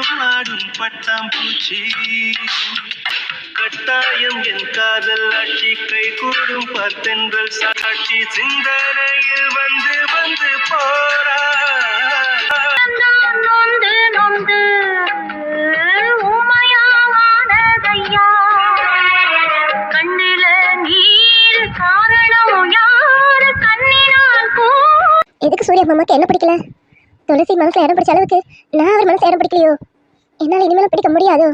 எங்கும் ஆடும் பட்டாம்பூச்சி. கட்டாயம் என் காதல் ஆட்சி கை கூடும் பார்த்தென்றல் சாட்சி. சிந்தனையில் வந்து வந்து போறா நொந்து நொந்து ஊமையாவானதையா கண்ணில நீர் காரணம் யாரு? கண்ணினால் பூ எதுக்கு சூர்யா மாமாக்கு என்ன பிடிக்கல? துளசி மனசுல இடம் பிடிச்ச அளவுக்கு நான் அவர் மனசுல இடம் பிடிக்கலையோ? என்னால் இனிமேலும் பிடிக்க முடியாதோ?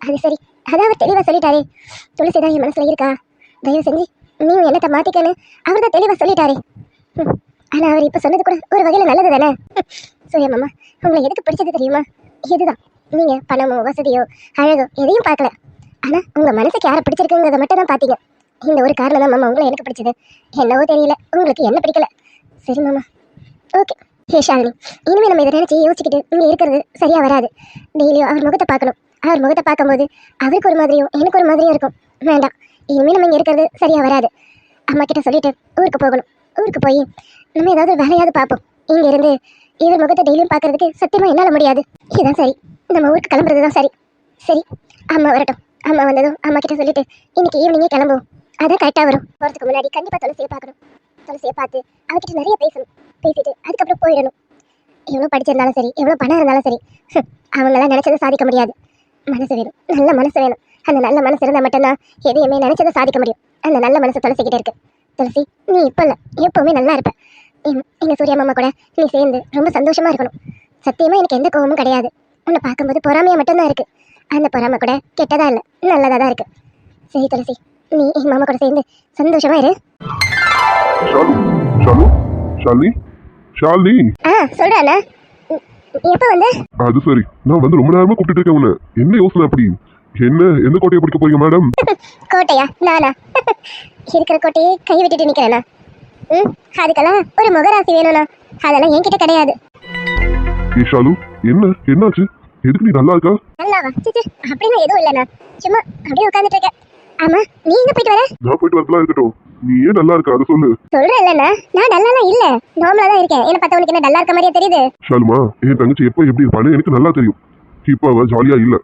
அது சரி அதான் அவர் தெளிவாக சொல்லிட்டாரே. துளசி தான் என் மனசில் இருக்கா? தயவு செஞ்சு நீயும் என்னத்தை மாற்றிக்கன்னு அவர் தான் தெளிவாக சொல்லிட்டாரே. ஆனால் அவர் இப்போ சொன்னது கூட ஒரு வகையில் நல்லது தானே? ஹம், சூர்யா மாமா உங்களை எதுக்கு பிடிச்சது தெரியுமா? இதுதான் நீங்கள் பணமோ வசதியோ அழகோ எதையும் பார்க்கல. ஆனால் உங்கள் மனசுக்கு யாரை பிடிச்சிருக்குங்கிறத மட்டும் தான் பார்த்தீங்க. இந்த ஒரு காரணம் தான் மாமா உங்களை எனக்கு பிடிச்சது. என்னவோ தெரியல உங்களுக்கு என்ன பிடிக்கல. சரி மாமா ஓகே. ஹே ஷாலினி. இனிமேல் நம்ம இதை நினச்சி யோசிச்சுக்கிட்டு இங்கே இருக்கிறது சரியாக வராது. டெய்லியும் அவர் முகத்தை பார்க்கணும். அவர் முகத்தை பார்க்கும்போது அவருக்கு ஒரு மாதிரியும் எனக்கு ஒரு மாதிரியும் இருக்கும். வேண்டாம். இனிமேல் நம்ம இங்கே இருக்கிறது சரியாக வராது. அம்மா கிட்ட சொல்லிட்டு ஊருக்கு போகணும். ஊருக்கு போய் நம்ம ஏதாவது ஒரு வேலையாவது பார்ப்போம். இங்கே இருந்து இவர் முகத்தை டெய்லியும் பார்க்கறதுக்கு சத்தியமாக என்னால் முடியாது. இதுதான் சரி. நம்ம ஊருக்கு கிளம்புறது தான் சரி. சரி. அம்மா வரட்டும். அம்மா வந்ததும் அம்மா கிட்ட சொல்லிட்டு இன்னைக்கு ஈவினிங்கே கிளம்புவோம். அதான் கரெக்டாக வரும். போகிறதுக்கு முன்னாடி கண்டிப்பாக துளசியை பார்க்கணும். துளசியை பார்த்து அவகிட்ட நிறைய பேசணும். பேசிட்டு அதுக்கப்புறம் போயிடணும். எவ்வளோ படிச்சிருந்தாலும் சரி எவ்வளோ பணம் இருந்தாலும் சரி அவங்களாம் நினச்சதை சாதிக்க முடியாது. மனசு வேணும். நல்ல மனசு வேணும். அந்த நல்ல மனசு இருந்தால் மட்டும்தான் எதையுமே நினச்சதை சாதிக்க முடியும். அந்த நல்ல மனசு துளசிக்கிட்டே இருக்கு. துளசி நீ இப்போ இல்லை. எப்பவுமே நல்லா இருப்ப. எங்கள் எங்க சூர்யா மாமா கூட நீ சேர்ந்து ரொம்ப சந்தோஷமாக இருக்கணும். சத்தியமாக எனக்கு எந்த கோவமும் கிடையாது. உன்னை பார்க்கும்போது பொறாமையாக மட்டும்தான் இருக்குது அந்த பொறாமை கூட கெட்டதா இல்லை நல்லதாக தான் இருக்குது சரி துளசி நீ எங்கள் மாமா கூட சேர்ந்து சந்தோஷமாக இரு. ஷாலு ஷாலு ஷாலினி ஷாலினி. ஆ சொல்றா அண்ணா. எப்போ வந்து? அது சரி. நான் வந்து ரொம்ப நேரமா கூப்பிட்டு இருக்கேன் உன்னை என்ன யோசனை அப்படி? என்ன எந்த கோட்டையை பிடிக்க போறீங்க மேடம்? கோட்டையா? நானா? இருக்கிற கோட்டையை கை விட்டுட்டு நிக்கிறேனா ம் அதுக்கெல்லாம் ஒரு முகராசி வேணும்னா அதெல்லாம் என்கிட்ட கிடையாது. ஏ ஷாலு என்ன? என்னாச்சு? எதுக்கு நீ நல்லா இருக்கா? நல்லாவா? சிச்சு அப்படின்னு எதுவும் இல்லைண்ணா. சும்மா அப்படியே உட்காந்துட்டு இருக்கேன். ஆமா நீ எங்க போயிட்டு வர? நான் போயிட்டு வரதுலாம் இருக்கட்டும். நீ ஏன் நல்லா இருக்க அதை சொல்லு. சொல்றேன் இல்லண்ணா. நான் டல்லாலாம் இல்ல. நார்மலா தான் இருக்கேன். என்ன பார்த்தவனுக்கு என்ன டல்லா இருக்க மாதிரியே தெரியுது? ஷாலுமா என் தங்கச்சி எப்போ எப்படி இருப்பான்னு எனக்கு நல்லா தெரியும். இப்போ அவ ஜாலியா இல்ல.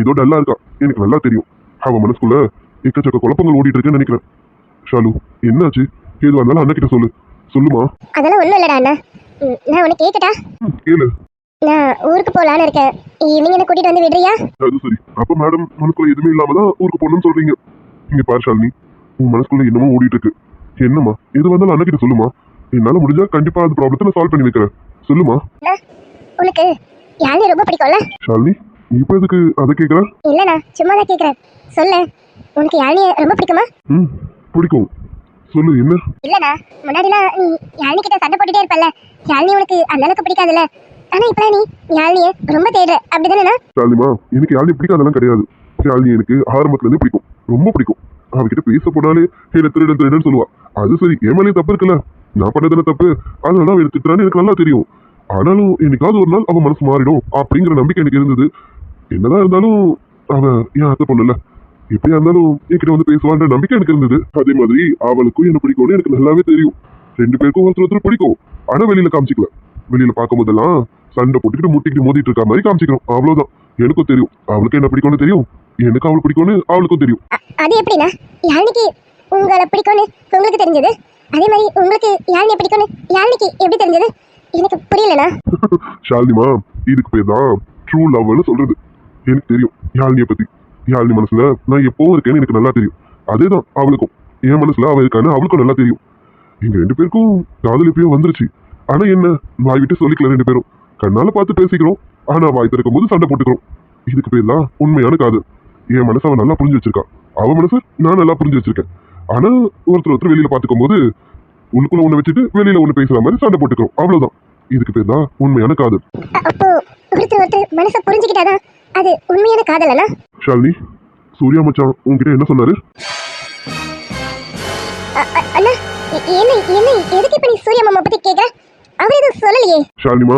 ஏதோ டல்லா இருக்கா. எனக்கு நல்லா தெரியும். அவ மனசுக்குள்ள எக்கச்சக்க குழப்பங்கள் ஓடிட்டு இருக்குன்னு நினைக்கிறேன். ஷாலு என்னாச்சு? எதுவாக இருந்தாலும் அண்ணா கிட்ட சொல்லு. சொல்லுமா? அதெல்லாம் ஒண்ணும் இல்லடா அண்ணா. நான் உனக்கு கேக்கட்டா? கேளு. நான் ஊருக்கு போலான்னு இருக்கேன். ஈவினிங் என்ன கூட்டிட்டு வந்து விடுறியா? அது சரி. அப்ப மேடம் மனசுக்குள்ள எதுவுமே இல்லாம தான் ஊருக்கு போகணும்னு சொல்றீங்க. இங்க பாரு ஷாலினி. உன் மனசுக்குள்ள என்னமோ ஓடிட்டு இருக்கு. என்னம்மா? எது வந்தாலும் அண்ணா கிட்ட சொல்லுமா? என்னால முடிஞ்சா கண்டிப்பா அந்த ப்ராப்ளத்தை நான் சால்வ் பண்ணி வைக்கிறேன். சொல்லுமா? உனக்கு யாரையும் ரொம்ப பிடிக்கும்ல? ஷாலினி இப்போ எதுக்கு அதை கேட்குற இல்லண்ணா சும்மா தான் கேக்குறேன். சொல்லு உனக்கு யாழினிய ரொம்ப பிடிக்குமா? ம் பிடிக்கும். சொல்லு என்ன? இல்லண்ணா முன்னாடிலாம் நீ யாழினி கிட்ட சண்டை போட்டுட்டே இருப்பல்ல. யாழினி உனக்கு அந்த அளவுக்கு பிடிக்காதுல்ல. ஆனா இப்ப நீ யாழினிய ரொம்ப தேடுற. அப்படிதானேண்ணா? ஷாலினிமா எனக்கு யாரையும் பிடிக்காதெல்லாம் கிடையாது. ஷாலினி எனக்கு ஆரம்பத்துல இருந்தே பிடிக்கும். ரொம்ப பிடிக்கும். அவகிட்ட பேச போனாலே என்ன திருடன் திருடன் சொல்லுவா. அது சரி என் மேலேயும் தப்பு இருக்குல்ல? நான் பண்ணதுல தப்பு. அதனால தான் அவ எனக்கு திட்டுறான்னு எனக்கு நல்லா தெரியும். ஆனாலும் என்னைக்காவது ஒரு நாள் அவன் மனசு மாறிடும் அப்படிங்கிற நம்பிக்கை எனக்கு இருந்தது. என்னதான் இருந்தாலும் அவன் என் அத்தை பொண்ணுல எப்படியா இருந்தாலும் என்கிட்ட வந்து பேசுவான்ற நம்பிக்கை எனக்கு இருந்தது. அதே மாதிரி அவளுக்கும் என்ன பிடிக்கும்னு எனக்கு நல்லாவே தெரியும். ரெண்டு பேருக்கும் ஒருத்தர் ஒருத்தர் பிடிக்கும். ஆனா வெளியில காமிச்சிக்கல. வெளியில பார்க்கும் போதெல்லாம் சண்டை போட்டுக்கிட்டு முட்டிக்கிட்டு மோதிட்டு இருக்க மாதிரி காமிச்சிக்கிறோம். அவ்வளவுதான். எனக்கும் தெரியும். அவளுக்கு என்ன பிடிக்கும்னு தெரியும். எனக்கு அவளுக்கு பிடிக்கும்னு அவளுக்கும் தெரியும். அது எப்படிண்ணா யாழினிக்கு உங்களை பிடிக்கும்னு உங்களுக்கு தெரிஞ்சது? அதே மாதிரி உங்களுக்கு யாழினிய பிடிக்கும்னு யாழினிக்கு எப்படி தெரிஞ்சது? எனக்கு புரியலண்ணா. ஷாலினிமா இதுக்கு பேர் தான் ட்ரூ லவ்னு சொல்றது. எனக்கு தெரியும் யாழினியை பத்தி. யாழினி மனசுல நான் எப்பவும் இருக்கேன்னு எனக்கு நல்லா தெரியும். அதேதான் அவளுக்கும். என் மனசுல அவ இருக்கான்னு அவளுக்கும் நல்லா தெரியும். எங்க ரெண்டு பேருக்கும் காதல் எப்பயோ வந்துருச்சு. ஆனா என்ன வாய் விட்டு சொல்லிக்கல ரெண்டு பேரும். கண்ணால பார்த்து பேசிக்கிறோம். ஆனா வாய் திறக்கும் போது சண்டை போட்டுக்கிறோம். இதுக்கு பேர் தான் உண்மையான காதல். என் மனசு அவன் நல்லா புரிஞ்சு வச்சிருக்கா அவ மனசு நான் நல்லா புரிஞ்சு வச்சிருக்கேன். ஆனா ஒருத்தர் ஒருத்தர் வெளியில பாத்துக்கும் போது உள்ளுக்குள்ள ஒண்ணு வச்சுட்டு வெளியில ஒண்ணு பேசுற மாதிரி சண்டை போட்டுக்கிறோம். அவ்வளவுதான். இதுக்கு பேர் தான் உண்மையான காதல். அப்போ ஒருத்தர் ஒருத்தர் மனசை புரிஞ்சுக்கிட்டாதான் அது உண்மையான காதலண்ணா ஷாலினி சூர்யா மச்சான் உன்கிட்ட என்ன சொன்னாரு? அண்ணா என்ன என்ன எதுக்கு இப்ப நீ சூர்யா மாமா பத்தி கேக்குற? அவர் எதுவும் சொல்லலையே. ஷாலினிமா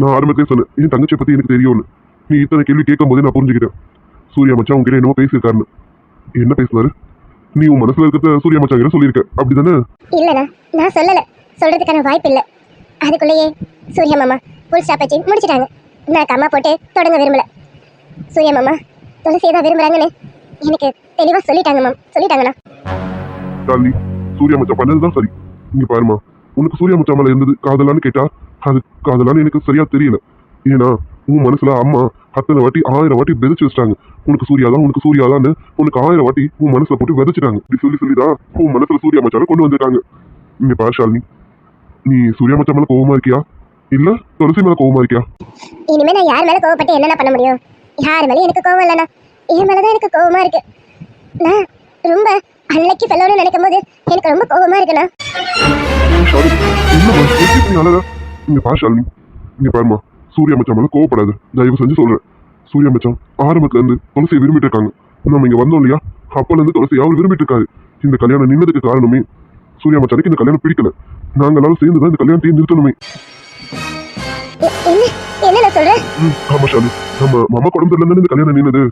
நான் ஆரம்பத்திலே சொன்னேன் என் தங்கச்சியை பத்தி எனக்கு தெரியும்னு. நீ இத்தனை கேள்வி கேட்கும் போதே நான் புரிஞ்சுக்கிட்டேன். சூர்யா மச்சான் உன்கிட்ட என்னமோ பேசியிருக்காருன்னு. என்ன பேசினாரு? நீ உன் மனசுல இருக்கிறத சூர்யா மச்சான் கிட்ட சொல்லியிருக்க. அப்படிதானே? இல்லண்ணா நான் சொல்லல. சொல்றதுக்கான வாய்ப்பு இல்ல. அதுக்குள்ளேயே சூர்யா மாமா ஃபுல் ஸ்டாப் வச்சு முடிச்சிட்டாங்க. நான் கம்மா போட்டு தொடங்க விரும்பல. சூர்யா மாமா துளசியை தான் விரும்புறாங்கன்னு எனக்கு தெளிவா சொல்லிட்டாங்க மேம். சொல்லிட்டாங்கண்ணா. ஷாலினி சூர்யா மச்சான் பண்ணதுதான் சரி. இங்க பாருமா உனக்கு சூர்யா மச்சான் மேல இருந்தது காதலான்னு கேட்டா அது காதலான்னு எனக்கு சரியா தெரியல. ஏன்னா உன் மனசுல அம்மா அத்தனை வாட்டி ஆயிரம் வாட்டி விதைச்சு வச்சிட்டாங்க. உனக்கு சூர்யாதான் உனக்கு சூர்யாதான்னு உனக்கு ஆயிரம் வாட்டி உன் மனசுல போட்டு விதைச்சிட்டாங்க. இப்படி சொல்லி சொல்லிதான் உன் மனசுல சூர்யா மச்சான கொண்டு வந்துட்டாங்க. இங்க பாரு ஷாலினி. நீ சூர்யா மச்சான் மேல கோவமா இருக்கியா? இல்ல துளசி மேல கோவமா இருக்கியா? இனிமே நான் யார் மேல கோவப்பட்டு என்னென்ன பண்ண முடியும்? யார் மேலே எனக்கு கோவம் இல்லைண்ணா. என் மேலதான் எனக்கு கோவமா இருக்கு. நான் ரொம்ப அன்னைக்கு சொல்லணும்னு நினைக்கும் போது எனக்கு ரொம்ப கோவமா இருக்குண்ணா. இங்க பா ஷாலினி. இங்க பாருமா சூர்யா மச்சான் மேல கோவப்படாது. தயவு செஞ்சு சொல்றேன். சூர்யா மச்சான் ஆரம்பத்துல இருந்து துளசியை விரும்பிட்டு இருக்காங்க நம்ம இங்க வந்தோம் இல்லையா? அப்பல இருந்து துளசி அவர் விரும்பிட்டு இருக்காரு இந்த கல்யாணம் நின்னதுக்கு காரணமே சூர்யா மச்சானுக்கு இந்த கல்யாணம் பிடிக்கல. நாங்க எல்லாரும் சேர்ந்து தான் இந்த கல்யாணத்தையும் நிறுத்தணுமே ஆமா ஷாலு. நம்ம மாமா இருந்து இந்த கல்யாணம் நின்னது?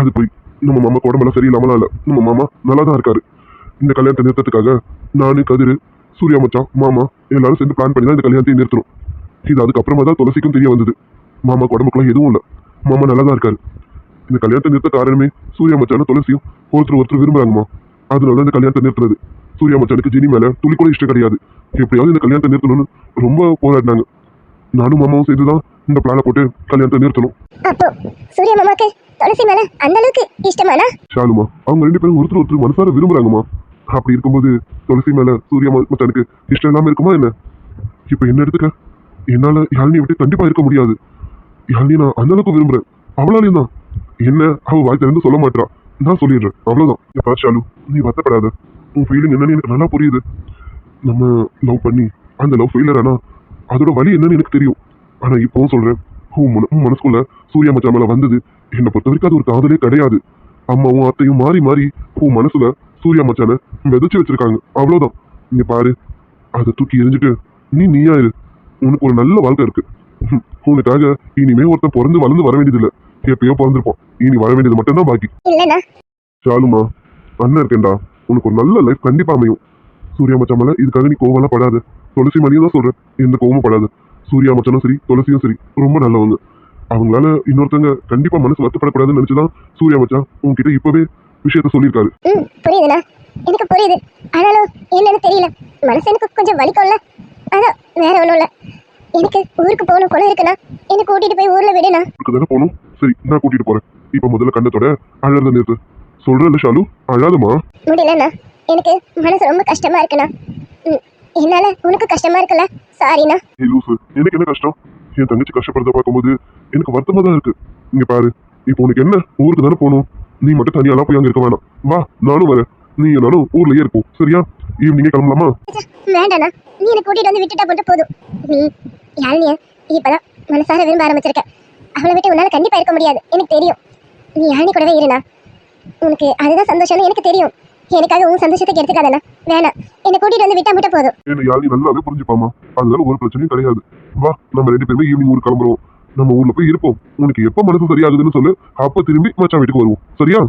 அது போய் நம்ம மாமா உடம்பெல்லாம் சரியில்லாமலாம் இல்ல. நம்ம மாமா நல்லா தான் இருக்காரு. இந்த கல்யாணத்தை நிறுத்தத்துக்காக நானு கதிரு சூர்யா மச்சான் மாமா எல்லாரும் சேர்ந்து பிளான் பண்ணி தான் இந்த கல்யாணத்தை நிறுத்தணும். இது அதுக்கப்புறமா தான் துளசிக்கும் தெரிய வந்தது. மாமா உடம்புக்குலாம் எதுவும் இல்லை. மாமா நல்லா தான் இருக்காரு. இந்த கல்யாணத்தை நிறுத்த காரணமே சூர்யா மச்சான துளசியும் ஒருத்தர் ஒருத்தர் விரும்புறாங்கம்மா. அதனால தான் இந்த கல்யாணத்தை நிறுத்துறது சூர்யா மச்சானுக்கு ஜினி மேல துளி கூட இஷ்டம் கிடையாது. எப்படியாவது இந்த கல்யாணத்தை நிறுத்தணும்னு ரொம்ப போராடினாங்க. நானும் மாமாவும் சேர்ந்து தான் இந்த பிளானை போட்டு கல்யாணத்தை நிறுத்தணும். அப்போ சூர்யா மாமாக்கு துளசி மேல அந்த அளவுக்கு இஷ்டமாண்ணா ஷாலுமா அவங்க ரெண்டு பேரும் ஒருத்தர் ஒருத்தர் மனசார விரும்புறாங்கம்மா. அப்படி இருக்கும்போது துளசி மேல சூர்யா மச்சானுக்கு இஷ்டம் இல்லாம இருக்குமா என்ன? இப்ப என்ன எடுத்துக்க? என்னால் யாழினியை விட்டு கண்டிப்பாக இருக்க முடியாது. யாழினி நான் அந்த அளவுக்கு விரும்புறேன். அவளாலையும் தான். என்ன அவள் வாய் திறந்து சொல்ல மாட்டா நான் சொல்லிடுறேன். அவ்வளோதான் எப்பா ஷாலு நீ வருத்தப்படாத. உன் ஃபீலிங் என்னன்னு எனக்கு நல்லா புரியுது. நம்ம லவ் பண்ணி அந்த லவ் ஃபெயிலர் ஆனா அதோட வலி என்னன்னு எனக்கு தெரியும். ஆனால் இப்போவும் சொல்கிறேன் உன் மன- உன் மனசுக்குள்ள சூர்யா மச்சான் மேலே வந்தது. என்னை பொறுத்த வரைக்கும் அது ஒரு காதலே கிடையாது. அம்மாவும் அத்தையும் மாறி மாறி உன் மனசுல சூர்யா மச்சான விதைச்சு வச்சிருக்காங்க. அவ்வளோதான் இங்கே பாரு. அதை தூக்கி எரிஞ்சிட்டு நீ நீயா இரு. உனக்கு ஒரு நல்ல வாழ்க்கை இருக்கு. உனக்காக இனிமே ஒருத்தன் பிறந்து வளர்ந்து வர வேண்டியதில்லை. எப்பயோ பிறந்திருப்போம் இனி வர வேண்டியது மட்டும்தான் பாக்கி. சாலுமா அண்ணன் இருக்கேன்டா. உனக்கு ஒரு நல்ல லைஃப் கண்டிப்பா அமையும். சூர்யா மச்சான் மேல இதுக்காக நீ கோவம்லாம் படாது. துளசி மணியும் தான் சொல்றேன். எந்த கோவமும் படாது. சூர்யா மச்சானும் சரி துளசியும் சரி. ரொம்ப நல்லவங்க. அவங்களால இன்னொருத்தங்க கண்டிப்பா மனசு வருத்தப்படக்கூடாதுன்னு நினைச்சுதான் சூர்யா மச்சான் உன்கிட்ட இப்பவே விஷயத்த சொல்லியிருக்காரு. புரியுதுண்ணா. எனக்கு புரியுது. ஆனாலும் என்னன்னு தெரியல. மனசு எனக்கு கொஞ்சம் வலிக்கும்ல. அதான் வேற ஒன்றும் இல்லை. எனக்கு ஊருக்கு போகணும் குளம் இருக்குண்ணா என்னை கூட்டிட்டு போய் ஊர்ல விடுண்ணா. இதுக்கு தானே போகணும்? சரி நான் கூட்டிட்டு போறேன். இப்ப முதல்ல கண்ணத்தோட அழறத நிறுத்து. சொல்றேன்ல ஷாலு? அழாதமா முடியலண்ணா. எனக்கு மனசு ரொம்ப கஷ்டமா இருக்குண்ணா. என்னால உனக்கு கஷ்டமா இருக்குல்ல? சாரிண்ணா ஏய் லூசு எனக்கு என்ன கஷ்டம்? என் தங்கச்சி கஷ்டப்படுறத பார்க்கும்போது எனக்கு வருத்தமா தான் இருக்கு. இங்க பாரு இப்போ உனக்கு என்ன? ஊருக்கு தானே போகணும். நீ மட்டும் தனியாலாம் போய் அங்க இருக்க வேணாம். வா நானும் வரேன். நீ நானும் ஊர்லயே இருப்போம். சரியா? ஈவினிங்கே கிளம்பலாமா? வேண்டாண்ணா. நீ என்னை கூட்டிட்டு வந்து விட்டுட்டா மட்டும் போதும். நீ யாழினிய இப்பதான் மனசார விரும்ப ஆரம்பிச்சிருக்க. அவளை விட்டு உன்னால கண்டிப்பா இருக்க முடியாது. எனக்கு தெரியும். நீ யாழினி கூடவே இருண்ணா. உனக்கு அதுதான் சந்தோஷம்னு எனக்கு தெரியும். எனக்காக உன் சந்தோஷத்துக்கு எடுத்துக்காதண்ணா வேணாம். என்னை கூட்டிட்டு வந்து விட்டா மட்டும் போதும். என்ன யாரையும் நல்லாவே புரிஞ்சுப்பாமா அதனால ஒரு பிரச்சனையும் கிடையாது. வா நம்ம ரெண்டு பேருமே ஈவினிங் ஊருக்கு கிளம்புறோம். நம்ம ஊர்ல போய் இருப்போம். உனக்கு எப்ப மனசு சரியாகுதுன்னு சொல்லு. அப்ப திரும்பி மச்சான் வீட்டுக்கு வருவோம். சரியா?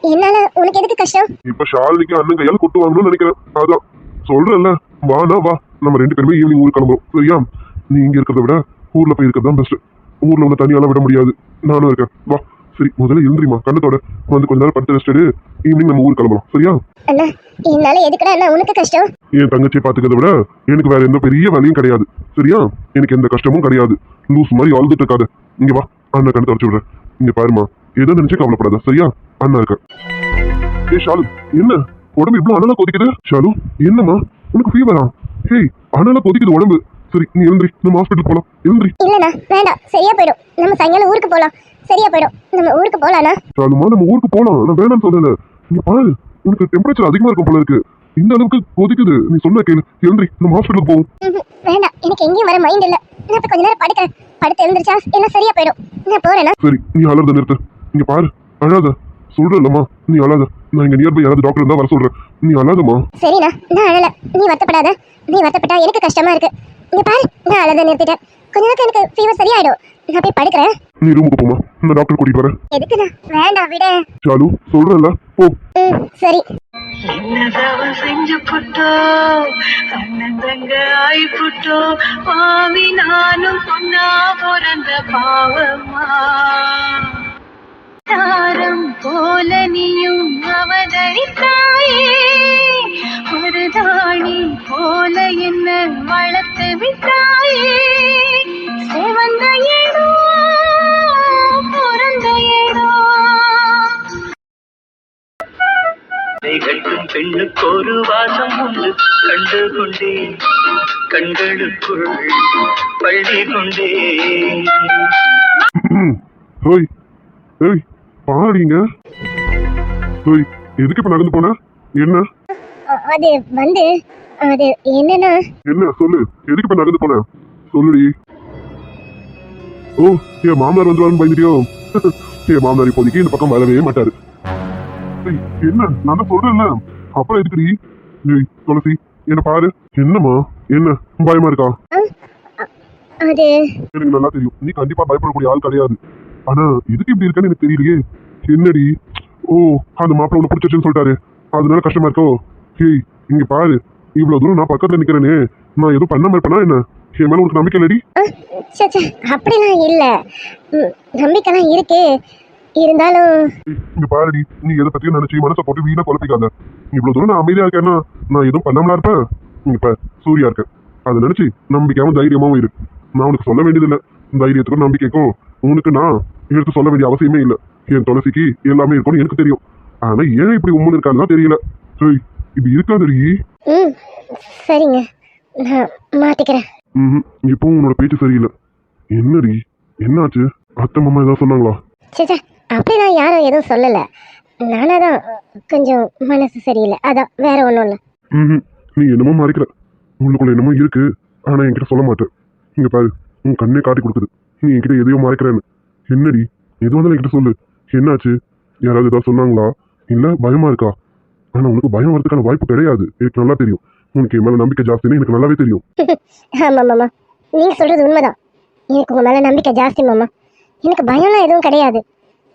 என்னால உனக்கு எதுக்கு கஷ்டம்? இப்ப ஷாலினிக்கு அண்ணன் கையால கொட்டு வாங்கணும்னு நினைக்கிறேன். அதான். சொல்றேன்ல. வானா வா. நம்ம ரெண்டு பேருமே ஈவினிங் ஊருக்கு கிளம்புறோம். சரியா? நீ இங்க இருக்கிறத விட ஊர்ல போய் இருக்கிறது தான் பெஸ்ட் ஊர்ல உன்னை தனியாலாம் விட முடியாது. நானும் இருக்கேன். வா. சரி முதல்ல எழுந்திரிமா கண்ணத்தோட வந்து கொஞ்ச நேரம் படுத்து ரெஸ்ட் எடு. ஈவினிங் நம்ம ஊருக்கு கிளம்பலாம். சரியா? அண்ணா என்னால எதுக்குடா அண்ணா உனக்கு கஷ்டம்? என் தங்கச்சியை பாத்துக்கிறத விட எனக்கு வேற எந்த பெரிய வேலையும் கிடையாது. சரியா? எனக்கு எந்த கஷ்டமும் கிடையாது. லூஸ் மாதிரி அழுதுட்டு இருக்காத. இங்க வா. அண்ணன் கண்ணு தொடச்சு விடுறேன். இங்க பாருமா எதை நினைச்சு கவலைப்படாத. சரியா? அண்ணா இருக்க ஏ ஷாலு என்ன? உடம்பு இவ்வளவு அனலா கொதிக்குது? ஷாலு என்னம்மா? உனக்கு ஃபீவரா ஹேய் அனலா கொதிக்குது உடம்பு. சரி நீ எழுந்திரி நம்ம ஹாஸ்பிட்டல் போலாம். எழுந்திரி. இல்லண்ணா வேண்டாம். சரியா போயிடும். நம்ம சாயங்காலம் ஊருக்கு போலாம் சரியா போயிடும். நம்ம ஊருக்கு போலாண்ணா ஷாலுமா நம்ம ஊருக்கு போலாம் நான் வேணாம்னு சொல்லல இங்க பாரு உனக்கு டெம்பரேச்சர் அதிகமா இருக்கும் போல இருக்கு. இந்த அளவுக்கு கொதிக்குது. நீ சொன்ன கேளு. எழுந்திரி நம்ம ஹாஸ்பிட்டல் போவோம். வேண்டாம். எனக்கு எங்கேயும் வர மைண்ட் இல்ல. நான் இப்ப கொஞ்ச நேரம் படுக்கிறேன். படுத்து எழுந்திரிச்சா எல்லாம் சரியா போயிடும். நான் போறேனா சரி நீ அலறத நிறுத்து. இங்க பாரு அழாத. சொல்றேன்லம்மா நீ அழாத. நான் இங்க நியர்பை யாராவது டாக்டர் இருந்தா வர சொல்றேன். நீ அழாதம்மா. சரிண்ணா. நான் அழல. நீ வருத்தப்படாத. நீ வருத்தப்பட்டா எனக்கு கஷ்டமா இருக்கு. இங்க பாரு நான் அழத நிறுத்திட்டேன். கொஞ்ச நேரத்துல எனக்கு ஃபீவர் சரியாயிடும். நான் போய் படுக்கிறேன். நீ ரூமுக்கு போமா நான் டாக்டர் கூட்டிட்டு வரேன். எதுக்குண்ணா? வேண்டாம் விட. சாலு சொல்றேன்ல. போ. ம் சரி. என்ன தவம் செஞ்ச பிரிஞ்சு புட்டோம் அண்ணன் தங்க ஆய் புட்டோம் மாமி நானும் பொண்ணா பிறந்த பாவமா தாரம் போல நீயும் அவதரித்தாயே. ஒரு தாணி போல என்ன வளர்த்து விட்டாயே? சிவந்த ஏதோ பிறந்த ஏதோ கட்டும் பெண்ணுக்கு ஒரு வாசம் உண்டு. கண்டு கொண்டே கண்களுக்குள் பள்ளி கொண்டே. ஹோய் ஏய் பாடிங்க ஹோய் எதுக்கு இப்ப நடந்து போன? என்ன? அது வந்து அது என்னன்னா? என்ன சொல்லு. எதுக்கு இப்ப நடந்து போன? சொல்லுடி. ஓ என் மாமனார் வந்துருவாருன்னு பயந்துட்டியோ? என் மாமனார் இப்போதைக்கு இந்த பக்கம் வரவே மாட்டாரு. என்ன நான் தான் சொல்றேன்ல. அப்புறம் எதுக்குடி? ஏய் துளசி என்ன பாரு. என்னம்மா? என்ன பயமா இருக்கா? எனக்கு நல்லா தெரியும். நீ கண்டிப்பா பயப்படக்கூடிய ஆள் கிடையாது. ஆனா எதுக்கு இப்படி இருக்கன்னு எனக்கு தெரியலையே. என்னடி? ஓ அந்த மாப்பிள்ள உன்னை பிடிச்சிருச்சுன்னு சொல்லிட்டாரு. அதனால கஷ்டமா இருக்கோ? ஏய் இங்க பாரு. இவ்வளவு தூரம் நான் பக்கத்துல நிக்கிறேனே. நான் எதுவும் பண்ணாம இருப்பேனா என்ன? என் மேல உனக்கு நம்பிக்கை இல்லடி. அப்படிலாம் இல்லை. நம்பிக்கைலாம் இருக்கு. இருந்தாலும் இங்க பாருடி. நீ எதை பத்தியும் நினைச்சு மனசை போட்டு வீணா குழப்பிக்காத. இவ்வளவு தூரம் நான் அமைதியா இருக்கேன்னா நான் எதுவும் பண்ணாமலா இருப்பேன்? இப்ப சூர்யா இருக்க. அதை நினைச்சு நம்பிக்கையாவும் தைரியமாவும் இரு. நான் உனக்கு சொல்ல வேண்டியதில்லை. தைரியத்துக்கும் நம்பிக்கைக்கும் உனக்கு நான் எடுத்து சொல்ல வேண்டிய அவசியமே இல்லை. என் துளசிக்கு எல்லாமே இருக்கும்னு எனக்கு தெரியும். ஆனா ஏன் இப்படி உம்முன்னு இருக்கான்னு தெரியல. ஏய் இப்படி இருக்காதடி. ம் சரிங்க. நான் மாத்திக்கிறேன். ம் இப்பவும் உன்னோட பேச்சு சரியில்லை. என்னடி? என்னாச்சு? அத்தை மாமா ஏதாவது சொன்னாங்களா? சே சே அப்படிலாம் யாரும் எதுவும் சொல்லலை. நானாக தான் கொஞ்சம் மனசு சரியில்லை. அதான் வேற ஒன்றும் இல்லை. ம் நீ என்னமோ மறைக்கிற. உள்ளுக்குள்ள என்னமோ இருக்கு. ஆனா என்கிட்ட சொல்ல மாட்டேன் இங்க பாரு உன் கண்ணே காட்டி கொடுக்குது. நீ என்கிட்ட எதையோ மறைக்கிறேன்னு. என்னடி? எது வந்தாலும் என்கிட்ட சொல்லு. என்னாச்சு? யாராவது ஏதாவது சொன்னாங்களா? இல்ல பயமா இருக்கா? ஆனா உனக்கு பயம் வரதுக்கான வாய்ப்பு கிடையாது. எனக்கு நல்லா தெரியும். உனக்கு என் மேல நம்பிக்கை ஜாஸ்தின்னு எனக்கு நல்லாவே தெரியும். ஆமாம் மாமா. நீங்கள் சொல்றது உண்மைதான். எனக்கு உங்கள் மேல நம்பிக்கை ஜாஸ்தி மாமா. எனக்கு பயம்லாம் எதுவும் கிடையாது.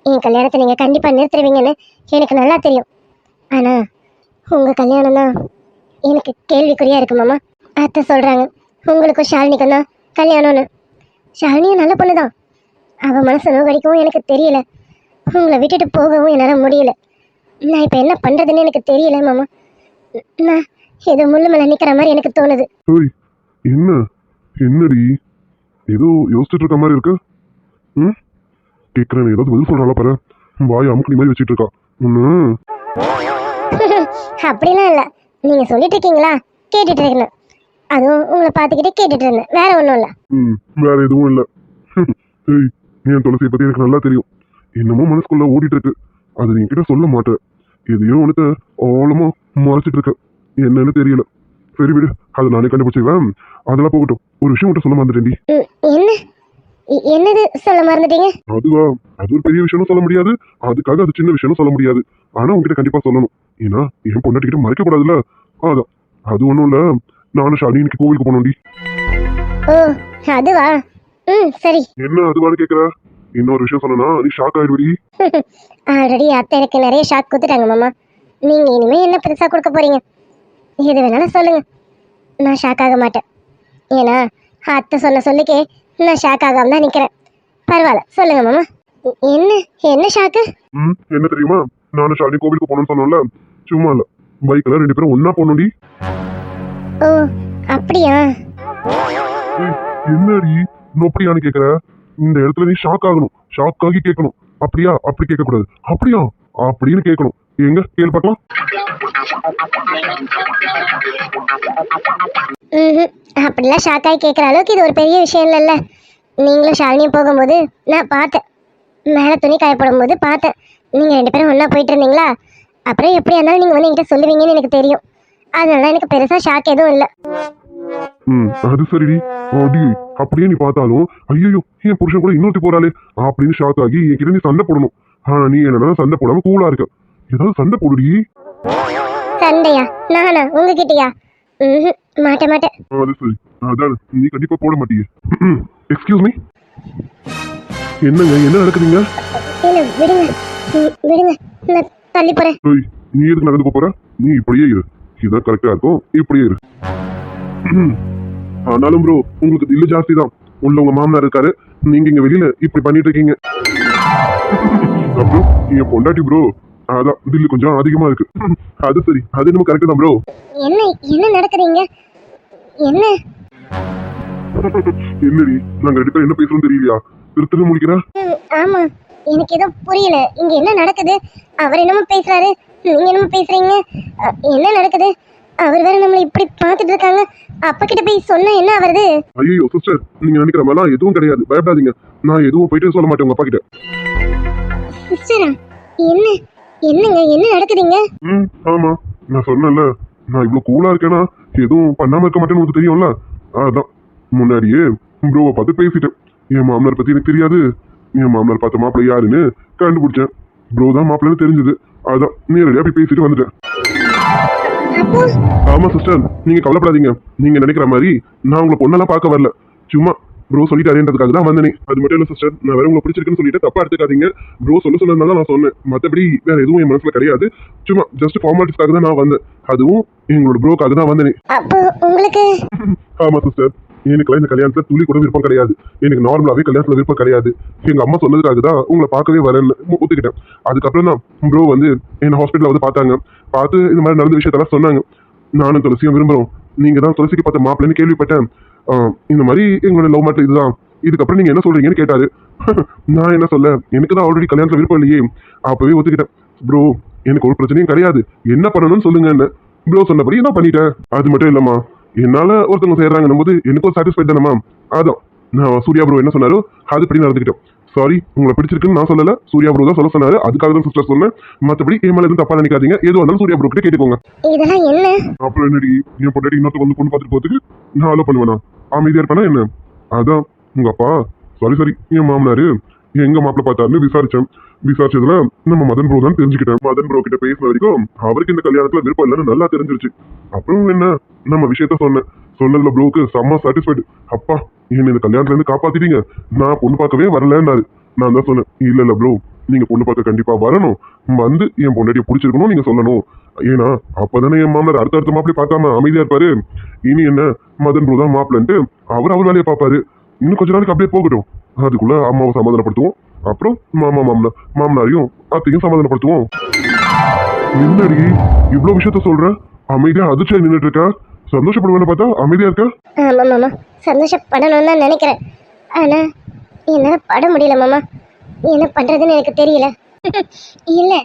என் கல்யாணத்தை நீங்க கண்டிப்பா நிறுத்துருவீங்கன்னு எனக்கு நல்லா தெரியும். ஆனா உங்க கல்யாணம் தான் எனக்கு கேள்விக்குறியா இருக்கு மாமா. அத்தை சொல்றாங்க உங்களுக்கும் ஷாலினிக்கும் தான் கல்யாணம்னு. ஷாலினியும் நல்ல பொண்ணு தான் அவள் மனசு நோகடிக்கவும் எனக்கு தெரியல. உங்களை விட்டுட்டு போகவும் என்னால் முடியல. நான் இப்போ என்ன பண்ணுறதுன்னு எனக்கு தெரியல மாமா. நான் ஏதோ முள்ளு மேலே நிற்கிற மாதிரி எனக்கு தோணுது. ஓய் என்ன? என்னடி? ஏதோ யோசிச்சுட்டு இருக்க மாதிரி இருக்கு. ம்? கேட்குறேன் ஏதாவது பதில் சொல்றாளா பாரு. வாய் அமுக்கு மாதிரி வச்சிட்டு இருக்கா. ஒன்று அப்படிலாம் இல்லை. நீங்கள் சொல்லிட்டு இருக்கீங்களா? கேட்டுட்டு இருக்கேன் அதுவும் உங்களை பார்த்துக்கிட்டே கேட்டுட்டு இருந்தேன். வேற ஒன்றும் இல்லை. ம் வேற எதுவும் இல்லை. ஏய் என் துளசியை பத்தி எனக்கு நல்லா தெரியும். என்னமோ மனசுக்குள்ள ஓடிட்டு இருக்கு. அது நீ கிட்ட சொல்ல மாட்டேன் எதையோ உனக்கு ஆழமா மறைச்சிட்டு இருக்க. என்னன்னு தெரியல. சரி விடு அதை நானே கண்டுபிடிச்சிருவேன் அதெல்லாம் போகட்டும். ஒரு விஷயம் மட்டும் சொல்ல மாட்டேன்டி ம், என்ன? என்னது சொல்ல மறந்துட்டீங்க? அதுவா? அது ஒரு பெரிய விஷயம்னு சொல்ல முடியாது. அதுக்காக அது சின்ன விஷயம்னு சொல்ல முடியாது. ஆனா உங்ககிட்ட கண்டிப்பா சொல்லணும். ஏன்னா என் பொண்டாட்டிக்கிட்ட மறைக்க கூடாதுல்ல? அதான். அது ஒண்ணும் இல்ல. நானும் ஷாலி இன்னைக்கு கோவிலுக்கு போனோம்டி. ஓ அதுவா? ம் சரி. என்ன அதுவான்னு கேக்குற? இன்னொரு விஷயம் சொன்னா நீ ஷாக் ஆயிடுவடி. ஆல்ரெடி அத்தை எனக்கு நிறைய ஷாக் கொடுத்துட்டாங்க மாமா. நீங்கள் இனிமேல் என்ன பெருசாக கொடுக்க போறீங்க? எது வேணாலும் சொல்லுங்க. நான் ஷாக் ஆக மாட்டேன். ஏன்னா அத்தை சொன்ன சொல்லுக்கே நான் ஷாக் ஆகாம தான் நிற்கிறேன் பரவாயில்ல சொல்லுங்க மாமா. என்ன என்ன ஷாக்கு ம் என்ன தெரியுமா? நானும் ஷாலினி கோவிலுக்கு போகணும்னு சொன்னோம்ல சும்மா இல்ல. பைக்ல ரெண்டு பேரும் ஒண்ணா போனோம்டி ஓ அப்படியா? என்னடி? நொப்படியான்னு கேக்குற? இந்த இடத்துல நீ ஷாக் ஆகணும். ஷாக் ஆகி கேட்கணும். அப்படியா? அப்படி கேட்க கூடாது அப்படியா? அப்படின்னு கேட்கணும். எங்க? கேள்வி பார்க்கலாம். அப்படிலாம் ஷாக் ஆகி கேட்குற அளவுக்கு இது ஒரு பெரிய விஷயம் இல்லைல்ல. நீங்களும் ஷாலினியும் போகும்போது நான் பார்த்தேன். மேலே துணி காய போடும்போது பார்த்தேன். நீங்கள் ரெண்டு பேரும் ஒன்றா போயிட்டு இருந்தீங்களா? அப்புறம் எப்படியா இருந்தாலும் நீங்கள் வந்து என்கிட்ட சொல்லுவீங்கன்னு எனக்கு தெரியும். அதனால எனக்கு பெருசாக ஷாக் எதுவும் இல்லை. ம் அது சரிடி. அப்படியே நீ பார்த்தாலும் ஐயோ என் புருஷன் கூட இன்னொருத்தி போறாளே அப்படின்னு ஷாக் ஆகி என்கிட்ட நீ சண்டை போடணும். ஆனா நீ என்னன்னா சண்டை போடாம கூலா இருக்க? ஏதாவது சண்டை போடுடி. சண்டையா? நானா? உங்ககிட்டயா? ம் மாட்டேன் அது சரி. அதான் நீ கண்டிப்பா போட மாட்டியே. எக்ஸ்கியூஸ் மீ என்னங்க என்ன நடக்குதுங்க? விடுங்க. விடுங்க. நான் தள்ளி போகிறேன் ஏய் நீ எதுக்கு நடந்து போற? நீ இப்படியே இரு. இதான் கரெக்டா இருக்கும். இப்படியே இரு. ஆனாலும் ப்ரோ உங்களுக்கு தில்லு ஜாஸ்தி தான். உள்ள உங்க மாமனார் இருக்காரு நீங்க இங்க வெளியில இப்படி பண்ணிட்டு இருக்கீங்க. அப்புறம் என் பொண்டாட்டி ப்ரோ அதான் தில்லு கொஞ்சம் அதிகமா இருக்கு. அது சரி அது நம்ம கரெக்ட் தான் ப்ரோ என்ன என்ன நடக்குதுங்க என்ன? என்னடி நாங்க ரெண்டு பேரும் என்ன பேசுறோம் தெரியலையா? திருத்தணும் முடிக்கிறேன் ம், ஆமா எனக்கு ஏதோ புரியல. இங்க என்ன நடக்குது? அவர் என்னமோ பேசுறாரு. நீங்க என்னமோ பேசுறீங்க. என்ன நடக்குது? அவர் வேற நம்மள இப்படி பார்த்துட்டு இருக்காங்க. அப்பா கிட்ட போய் சொன்னா என்ன ஆவறது? ஐயோ சிஸ்டர் நீங்க நினைக்கிற மாதிரிலாம் எதுவும் கிடையாது. பயப்படாதீங்க. நான் எதுவும் போயிட்டு சொல்ல மாட்டேன் உங்க அப்பா கிட்ட சிஸ்டரா என்ன? என்னங்க என்ன நடக்குதுங்க? ம் ஆமா. நான் சொன்னேன்ல நான் இவ்வளவு கூலா இருக்கேனா? எதுவும் பண்ணாம இருக்க மாட்டேன்னு உங்களுக்கு தெரியும்ல? அதான். முன்னாடியே ப்ரோவை பார்த்து பேசிட்டேன். என் மாமனார் பத்தி எனக்கு தெரியாது. என் மாமனார் பார்த்த மாப்பிள்ளை யாருன்னு கண்டுபிடிச்சேன். ப்ரோ தான் மாப்பிள்ளைன்னு தெரிஞ்சது. அதான் நேரடியா போய் பேசிட்டு வந்துட்டேன். ஆமா சிஸ்டர் நீங்க கவலைப்படாதீங்க. நீங்க நினைக்கிற மாதிரி நான் உங்களை பொண்ணெல்லாம் பார்க்க வரல. சும்மா ப்ரோ சொல்லிட்டாருன்றதுக்காக தான் வந்தனே. அது மட்டும் இல்ல சிஸ்டர் நான் வேற உங்களை பிடிச்சிருக்குன்னு சொல்லிட்டு தப்பா எடுத்துக்காதீங்க. ப்ரோ சொல்ல சொன்னதுனால நான் சொன்னேன். மத்தபடி வேற எதுவும் என் மனசுல கிடையாது. சும்மா ஜஸ்ட் ஃபார்மாலிட்டிஸ்க்காக தான் நான் வந்தேன். அதுவும் எங்களோட ப்ரோக்காக தான் வந்தனே. ஆமா சிஸ்டர் எனக்குலாம் இந்த கல்யாணத்துல துளி கூட விருப்பம் கிடையாது. எனக்கு நார்மலாவே கல்யாணத்துல விருப்பம் கிடையாது. எங்க அம்மா சொன்னதுக்காக தான் உங்களை பார்க்கவே வரேன்னு ஒத்துக்கிட்டேன். அதுக்கப்புறம் தான் ப்ரோ வந்து என்ன ஹாஸ்பிட்டல்ல வந்து பார்த்தாங்க. பார்த்து இந்த மாதிரி நடந்த விஷயத்தெல்லாம் சொன்னாங்க. நானும் துளசியும் விரும்புறோம். நீங்கள் தான் துளசிக்கு பார்த்த மாப்பிள்ளைன்னு கேள்விப்பட்டேன். இந்த மாதிரி எங்களோட லவ் மேட்டர் இதுதான். இதுக்கப்புறம் நீங்கள் என்ன சொல்கிறீங்கன்னு கேட்டார். நான் என்ன சொல்ல எனக்கு தான் ஆல்ரெடி கல்யாணத்தில் விருப்பம் இல்லையே. அப்போவே ஒத்துக்கிட்டேன். ப்ரோ எனக்கு ஒரு பிரச்சனையும் கிடையாது. என்ன பண்ணணும்னு சொல்லுங்கன்னு. ப்ரோ சொன்னபடி நான் பண்ணிட்டேன். அது மட்டும் இல்லைம்மா. என்னால் ஒருத்தவங்க செய்கிறாங்கன்னும் போது எனக்கும் சாட்டிஸ்ஃபைட் தானேம்மா அதான். நான் சூர்யா ப்ரோ என்ன சொன்னாரோ அதுபடி நடந்துக்கிட்டோம். சாரி உங்களை பிடிச்சிருக்குன்னு நான் சொல்லல. சூர்யா ப்ரோ தான் சொல்ல சொன்னாரு. அதுக்காக தான் சிஸ்டர் சொன்னேன். மற்றபடி என் மேல எதுவும் தப்பா நினைக்காதீங்க. எது வந்தாலும் சூர்யா ப்ரோ கிட்ட கேட்டுக்கோங்க. இதெல்லாம் என்ன? அப்புறம் என்னடி? என் பொண்டாட்டி இன்னொருத்த வந்து பொண்ணு பார்த்துட்டு போறதுக்கு நான் அலோ பண்ணுவேனா? அமைதியா இருப்பேனா என்ன? அதான். உங்க அப்பா சாரி சாரி என் மாமனாரு எங்க மாப்பிள்ள பார்த்தாருன்னு விசாரிச்சேன். விசாரிச்சதுல நம்ம மதன் ப்ரோ தான் தெரிஞ்சுக்கிட்டேன். மதன் ப்ரோ கிட்ட பேசின வரைக்கும் அவருக்கு இந்த கல்யாணத்துல விருப்பம் இல்லைன்னு நல்லா தெரிஞ்சிருச்சு. அப்புறம் என்ன? நம்ம விஷயத்த சொன்னேன். சொன்னதுல ப்ரோக்கு செம்ம சாட்டிஸ்ஃபைடு அப்பா என்ன இந்த கல்யாணத்துல இருந்து காப்பாத்திட்டீங்க. நான் பொண்ணு பார்க்கவே வரலன்னாரு. நான் தான் சொன்னேன் இல்ல இல்ல ப்ரோ நீங்க பொண்ணு பார்க்க கண்டிப்பா வரணும். வந்து என் பொண்டாட்டியை பிடிச்சிருக்கணும் நீங்க சொல்லணும். ஏன்னா அப்பதானே என் மாமனார் அடுத்த அடுத்த மாப்பிள்ளை பார்க்காம அமைதியா இருப்பாரு. இனி என்ன? மதன் ப்ரோ தான் மாப்பிள்ளன்ட்டு அவர் அவர் வேலையை பார்ப்பாரு. இன்னும் கொஞ்ச நாளைக்கு அப்படியே போகட்டும். அதுக்குள்ள அம்மாவை சமாதானப்படுத்துவோம். அப்புறம் மாமா மாமனா மாமனாரையும் அத்தையும் சமாதானப்படுத்துவோம். என்னடி இவ்வளவு விஷயத்த சொல்ற? அமைதியா அதிர்ச்சியா நின்றுட்டு இருக்கா? சந்தோஷப்படுவேன்னு பார்த்தா அமைதியா இருக்கா? சந்தோஷப்படணும்னு தான் நினைக்கிறேன். ஆனால் என்னால் பட முடியல மாமா. என்ன பண்றதுன்னு எனக்கு தெரியல. இல்லை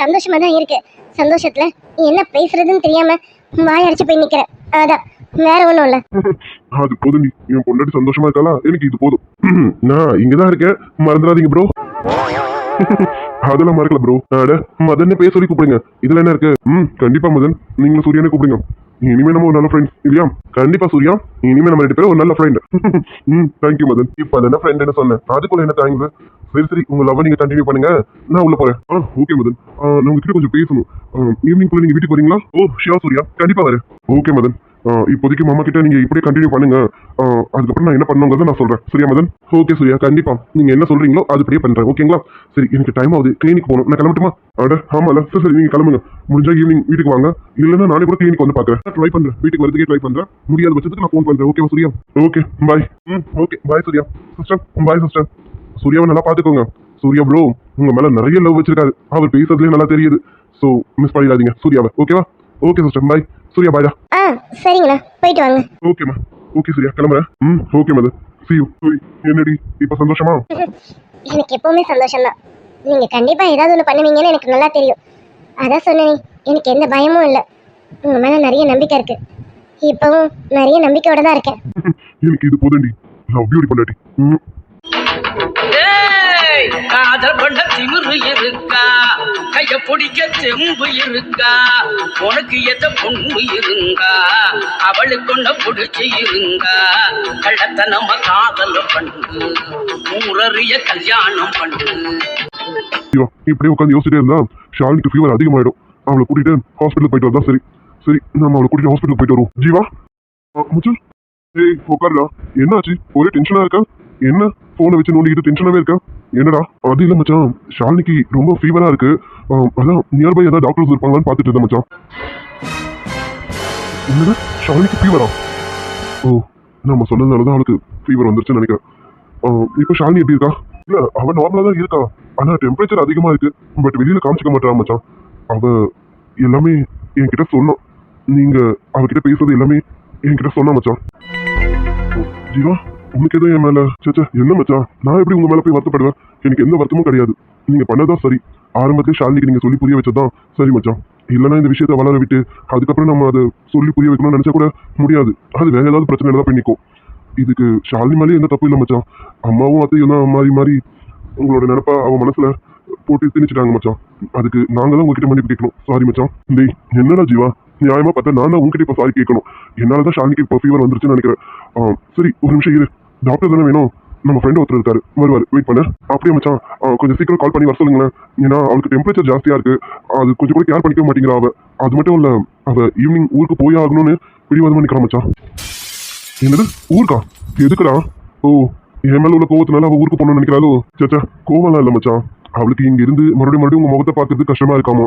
சந்தோஷமா தான் இருக்கு. சந்தோஷத்தில் என்ன பேசுறதுன்னு தெரியாம வாய் அடிச்சு போய் நிற்கிறேன் அதான் வேற ஒன்றும் இல்லை. அது போதும் நீ. என் பொண்டாட்டி சந்தோஷமா இருக்கலாம் எனக்கு இது போதும். நான் இங்கதான் இருக்கேன். மறந்துடாதீங்க ப்ரோ அதெல்லாம் மறக்கல ப்ரோ அட மதன்னு பேர் சொல்லி கூப்பிடுங்க. இதுல என்ன இருக்கு? ம் கண்டிப்பா மதன். நீங்களும் சூரியனை கூப்பிடுங்க. இனிமே நம்ம ஒரு நல்ல ஃப்ரெண்ட் இல்லையா? கண்டிப்பா சூர்யா இனிமே நம்ம ரெண்டு பேரும் ஒரு நல்ல ஃப்ரெண்ட் ம் தேங்க்யூ மதன். இப்போ அது என்ன ஃப்ரெண்ட் சொன்னேன். அதுக்குள்ள என்ன தேங்க்ஸ் சரி சரி உங்க லவ் நீங்க கண்டினியூ பண்ணுங்க. நான் உள்ள போறேன். ஆ ஓகே மதன். நான் உங்ககிட்ட கொஞ்சம் பேசணும். ஈவினிங் குள்ள நீங்க வீட்டுக்கு வரீங்களா? ஓ ஷியா சூர்யா. கண்டிப்பா வரேன். ஓகே மதன். இப்போதைக்கு மாமா கிட்ட நீங்க இப்படியே கண்டினியூ பண்ணுங்க. அதுக்கப்புறம் நான் என்ன பண்ணுங்கிறத நான் சொல்றேன். சரியா மதன்? ஓகே சரியா. கண்டிப்பா. நீங்க என்ன சொல்றீங்களோ அது அப்படியே பண்றேன் ஓகேங்களா சரி எனக்கு டைம் ஆகுது. கிளினிக் போகணும். நான் கிளம்பட்டுமா? அட ஆமால. சரி சரி நீங்க கிளம்புங்க. முடிஞ்சா ஈவினிங் வீட்டுக்கு வாங்க. இல்லைன்னா நானே கூட கிளினிக் வந்து பாக்குறேன். ட்ரை பண்றேன். வீட்டுக்கு வரதுக்கே ட்ரை பண்றேன். முடியாத பட்சத்துக்கு நான் ஃபோன் பண்றேன். ஓகேவா சூர்யா? ஓகே பாய் ம் okay bye Surya. Sister bye sister சூர்யாவை நல்லா பாத்துக்கோங்க சூர்யா ப்ரோ உங்க மேல நிறைய லவ் வச்சிருக்காரு. அவர் பேசுறதுலயே நல்லா தெரியுது. ஸோ மிஸ் பண்ணிடாதீங்க சூர்யாவை. ஓகேவா ஓகே சிஸ்டர் பாய் சூர்யா பாய்டா ஆ சரிங்கண்ணா. போயிட்டு வாங்க. ஓகேம்மா ஓகே சூர்யா. கிளம்புறேன். ம் okay Madan see you. Suri என்னடி இப்போ சந்தோஷமா? எனக்கு எப்பவுமே சந்தோஷம்தான். நீங்க கண்டிப்பா ஏதாவது ஒன்று பண்ணுவீங்கன்னு எனக்கு நல்லா தெரியும். அதான் சொன்னேனே எனக்கு எந்த பயமும் இல்லை. உங்க மேல நிறைய நம்பிக்கை இருக்கு. இப்பவும் நிறைய நம்பிக்கையோட தான் இருக்கேன். எனக்கு இது போதண்டி லவ் ம். ஏய், காதல் பண்ண திமிரு இருக்கா கைய பிடிக்க தெம்பு இருக்கா? உனக்கு எத பொண்ணு இருந்தா? அவளுக்கு ஒண்ண பிடிச்சி இருந்தா? கள்ளத்தனம காதல் பண்ணு ஊரறிய கல்யாணம் பண்ணு ஐயோ இப்படியே உட்காந்து யோசிச்சுட்டே இருந்தா ஷாலினிக்கு ஃபீவர் அதிகமாயிடும். அவளை கூட்டிட்டு ஹாஸ்பிட்டல் போயிட்டு வந்தா சரி. சரி நம்ம அவளை கூட்டிட்டு ஹாஸ்பிட்டல் போயிட்டு வருவோம். ஜீவா? முச்சு? ஏய் உட்காருடா. என்னாச்சு? ஒரே டென்ஷனா இருக்கா? என்ன? போனை வச்சு நோண்டிக்கிட்டு டென்ஷனாவே இருக்கா? என்னடா? அது இல்லை மச்சான். ஷாலினிக்கு ரொம்ப ஃபீவராக இருக்கு. அதான் நியர்பை ஏதாவது டாக்டர்ஸ் இருப்பாங்களான்னு பார்த்துட்டு இருந்தேன் மச்சான். என்னடா ஷாலினிக்கு ஃபீவரா ஓ நம்ம சொன்னதுனால தான் அவளுக்கு ஃபீவர் வந்துருச்சுன்னு நினைக்கிறேன். இப்போ ஷாலினி எப்படி இருக்கா? இல்லை அவள் நார்மலாக தான் இருக்கா. ஆனால் டெம்பரேச்சர் அதிகமாக இருக்கு. பட் வெளியில் காமிச்சிக்க மாட்டா மச்சான். அவள் எல்லாமே என்கிட்ட சொன்னான் நீங்கள் அவகிட்ட பேசுறது எல்லாமே என்கிட்ட சொன்னா மச்சான். ஜீவா? உனக்கு எதுவும் என் மேல? சேச்சா என்ன மச்சான்? நான் எப்படி உங்க மேல போய் வருத்தப்படுவேன்? எனக்கு எந்த வருத்தமும் கிடையாது. நீங்க பண்ணதான் சரி. ஆரம்பத்திலே ஷாலினிக்கு நீங்க சொல்லி புரிய வச்சதான் சரி மச்சான். இல்லைன்னா இந்த விஷயத்தை வளர விட்டு அதுக்கப்புறம் நம்ம அதை சொல்லி புரிய வைக்கணும்னு நினச்சா கூட முடியாது. அது வேற ஏதாவது பிரச்சனை தான் பண்ணிக்கும் இதுக்கு ஷாலினி மேலே எந்த தப்பு இல்லை மச்சான். அம்மாவும் அத்தையும் தான் மாறி மாறி உங்களோட நினப்பா அவன் மனசுல போட்டு திணிச்சிட்டாங்க மச்சான். அதுக்கு நாங்க தான் உங்ககிட்ட மன்னிப்பு கேட்கணும். சாரி மச்சான். டேய் என்னடா ஜீவா? நியாயமா பார்த்தா நான் தான் உங்ககிட்ட இப்போ சாரி கேட்கணும். என்னால தான் ஷாலினிக்கு இப்போ ஃபீவர் வந்துருச்சுன்னு நினைக்கிறேன். ஆ, சரி ஒரு நிமிஷம் இரு. டாக்டர் தானே வேணும்? நம்ம ஃப்ரெண்டு ஒருத்தர் இருக்காரு. வருவார். வெயிட் பண்ணு. அப்படியே மச்சான் கொஞ்சம் சீக்கிரம் கால் பண்ணி வர சொல்லுங்களேன். ஏன்னா அவளுக்கு டெம்பரேச்சர் ஜாஸ்தியாக இருக்குது அது கொஞ்சம் கூட கேர் பண்ணிக்க மாட்டேங்கிறா அவள் அது மட்டும் இல்லை அவள் ஈவினிங் ஊருக்கு போய் ஆகணும்னு பிடிவாதமாக பண்ணிக்கிறான் மச்சான். என்னது? ஊருக்கா? எதுக்குடா? ஓ என் மேலே உள்ள கோவத்தினால அவள் ஊருக்கு போகணும்னு நினைக்கிறாளோ? சச்சா கோவம்லாம் இல்லை மச்சான். அவளுக்கு இங்கே இருந்து மறுபடியும் மறுபடியும் உங்கள் முகத்தை பார்க்கறது கஷ்டமாக இருக்காமோ?